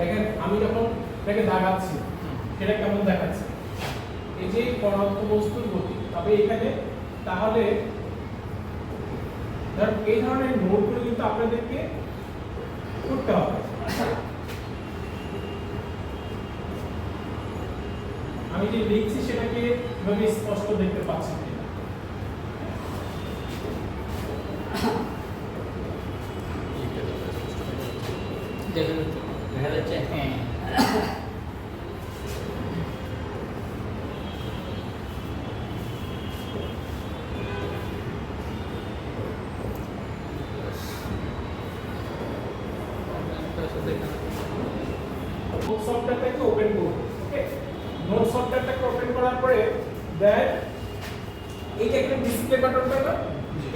দেখেন আমি যখন এটাকে দাগাচ্ছি সেটা কেমন দেখাচ্ছে? এই যে পদার্থ বস্তুর গতি তবে এখানে তাহলে ধর এই ধরনের নোটগুলো কিন্তু আপনাদেরকে করতে হবে। আমি যে লিখছি সেটাকে এভাবে স্পষ্ট দেখতে পাচ্ছি কিনা নোট সফটওয়্যারটাকে ওপেন করব ওকে নোট সফটওয়্যারটাকে ওপেন করার পরে দেন এইটা এখানে ডিসপ্লে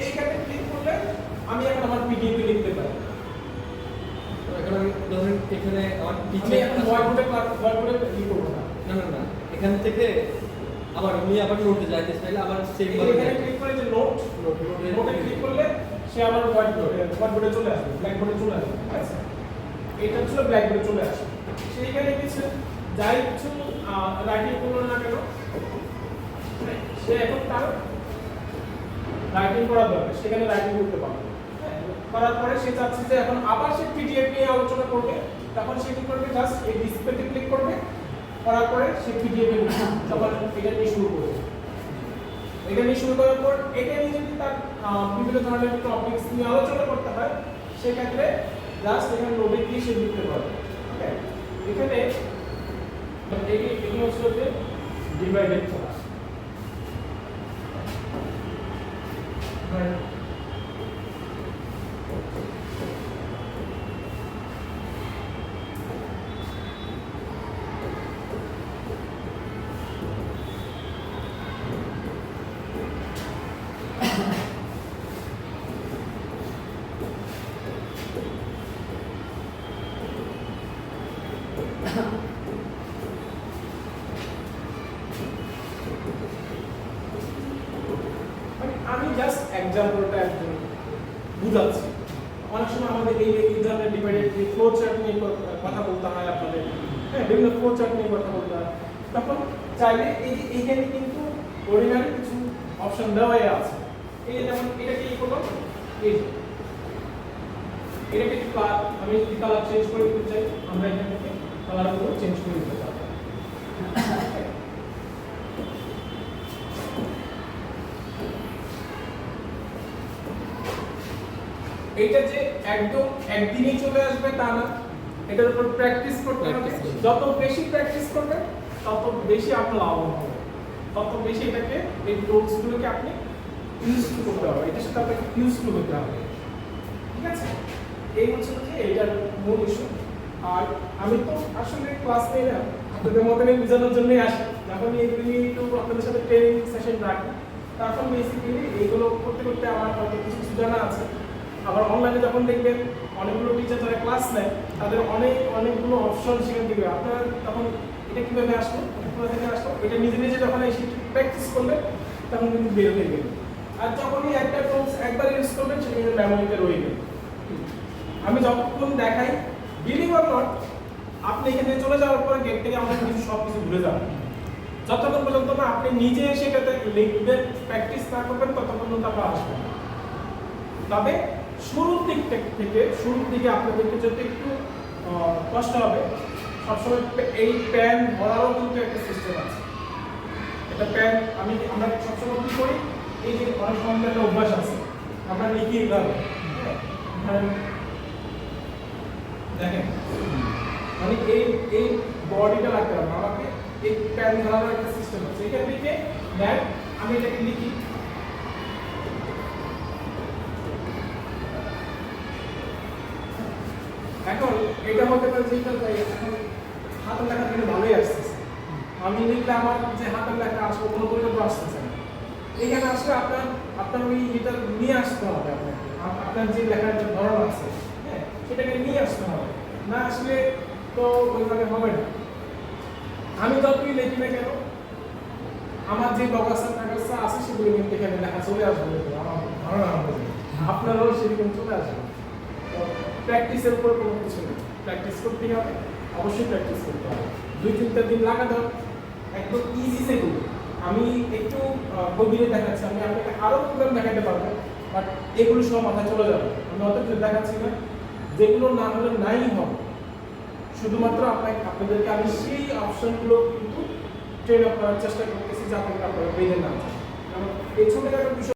এইখানে ক্লিক করলে আমি এখন আমার পিডিএফ লিখতে পারি। এখন আমি ধরেন এখানে আমার আমি পিছে এখন ই করব না। না না এখান থেকে আবার আমি আবার নোটে যাইতে চাইলে আবার সেম এখানে ক্লিক করে যে নোট নোটে ক্লিক করলে সে আমার হোয়াইটবোর্ডে হোয়াইটবোর্ডে চলে আসবে ব্ল্যাকবোর্ডে চলে আসবে ঠিক আছে? এটা ছিল ব্ল্যাকবোর্ডে চলে আসবে। সেইখানে কিছু যাই কিছু রাইটিং করল না কেন সে এখন তার রাইটিং করা দরকার সেখানে রাইটিং করতে পারবে করার পরে সে চাচ্ছে যে এখন আবার সে পিডিএফ নিয়ে আলোচনা করবে। তখন সে কি করবে? জাস্ট এই ডিসপ্লেতে ক্লিক করবে। করার পরে সে পিডিএফ এ তখন এটা নিয়ে শুরু করবে। এটা নিয়ে শুরু করার পর এটা নিয়ে যদি তার বিভিন্ন ধরনের টপিকস নিয়ে আলোচনা করতে হয়, সেক্ষেত্রে জাস্ট এখানে নোটে গিয়ে সে লিখতে পারবে। ওকে এখানে এই এগুলো হচ্ছে যে ডিভাইডেড ক্লাস আমি জাস্ট এক্সাম্পলটা একজন বুঝাচ্ছি। অনেক সময় আমাদের এই এই ধরনের ডিভাইডেড ফ্লো চার্ট নিয়ে কথা বলতে হয় আপনাদের। হ্যাঁ বিভিন্ন ফ্লো চার্ট নিয়ে কথা বলতে হয়। তখন চাইলে এই এইখানে কিন্তু অর্ডিনারি কিছু অপশন দেওয়াই আছে। এই যেমন এটা কি করলাম এই এটাকে আমি যদি কালার চেঞ্জ করে দিতে চাই, আমরা এখান থেকে কালারগুলো চেঞ্জ করে দিতে পারব এইটা যে একদম একদিনই চলে আসবে তা না এটার উপর প্র্যাকটিস করতে হবে। করতে। যত বেশি প্র্যাকটিস করবেন তত বেশি আপনার লাভবান হবে। তত বেশি এটাকে এই টুলস গুলোকে আপনি ইউজফুল করতে হবে। এটার সাথে আপনাকে ইউজফুল হতে হবে। ঠিক আছে? এই হচ্ছে যে এটার মূল ইস্যু আর আমি তো আসলে ক্লাস নেই না। আপনাদের মতনই বোঝানোর জন্যই আসি। যখন এইগুলো নিয়ে একটু আপনাদের সাথে ট্রেনিং সেশন রাখি, তখন বেসিক্যালি এইগুলো করতে করতে আমার হয়তো কিছু কিছু জানা আছে। আবার অনলাইনে যখন দেখবেন অনেকগুলো টিচার যারা ক্লাস নেয়, তাদের অনেক, অনেকগুলো অপশন সেখানে দিবে আপনার তখন এটা কীভাবে আসলো কোথা থেকে আসলো, এটা নিজে নিজে যখন এসে প্র্যাকটিস করবেন, তখন কিন্তু বের হয়ে গেল আর যখনই একটা টুলস একবার ইউজ করবেন, সেটা কিন্তু মেমোরিতে রয়ে গেল আমি যতক্ষণ দেখাই বিলিভ অর নট আপনি এখানে চলে যাওয়ার পরে গেট থেকে আমাদের কিছু সব কিছু ভুলে যাবেন। যতক্ষণ পর্যন্ত না আপনি নিজে সেটাতে লিখবেন প্র্যাকটিস না করবেন, ততক্ষণ পর্যন্ত আপনার আসবে তবে শুরুর দিক থেকে- শুরুর দিকে আপনাদেরকে যদি একটু কষ্ট হবে, সবসময় এই প্যান ভরারও কিন্তু একটা সিস্টেম আছে। এটা প্যান আমি আমরা সবসময় কি করি? এই যে অনেক সময় একটা অভ্যাস আছে, আমরা লিখি এভাবে দেখেন মানে এই এই বডিটা রাখতে হবে, আমাকে এই প্যান ধরানোর একটা সিস্টেম আছে। এখান থেকে দেন আমি এটাকে লিখি। এখন, এটা হতে পারে যে এটা এখন হাতের লেখা কিন্তু ভালোই আসতেছে। আমি লিখলে আমার যে হাতের লেখা আসবে কোনো পরিবর্তন আসতেছে না। এখানে আসলে আপনার আপনার ওই এটা নিয়ে আসতে হবে আপনাকে। আপনার যে লেখার যে ধরন আছে সেটাকে নিয়ে আসতে হবে। না আসলে তো ওইভাবে হবে না। আমি যতই লিখি না কেন, আমার যে বগাসা টাগাসা আছে সেগুলো কিন্তু এখানে লেখা চলে আসবে আমার ধারণা আপনারও সেরকম চলে আসবে প্র্যাকটিসের উপর কোনো কিছু নেই। প্র্যাকটিস করতেই হবে, অবশ্যই প্র্যাকটিস করতে হবে। দুই তিনটা দিন লাগাতে হবে একদম ইজি সেগুলো আমি একটু গভীরে দেখাচ্ছি। আমি আপনাকে আরও প্রোগ্রাম দেখাতে পারব বাট এগুলো সব মাথায় চলে যাবে। আমি অত দেখাচ্ছি না। যেগুলো না হলে নাই হবে। শুধুমাত্র আপনাকে, আপনাদেরকে আমি সেই অপশনগুলো কিন্তু ট্রেন আপ করার চেষ্টা করতেছি যাতে আপনারা বেঁধে না যায় কারণ এই একটা বিষয়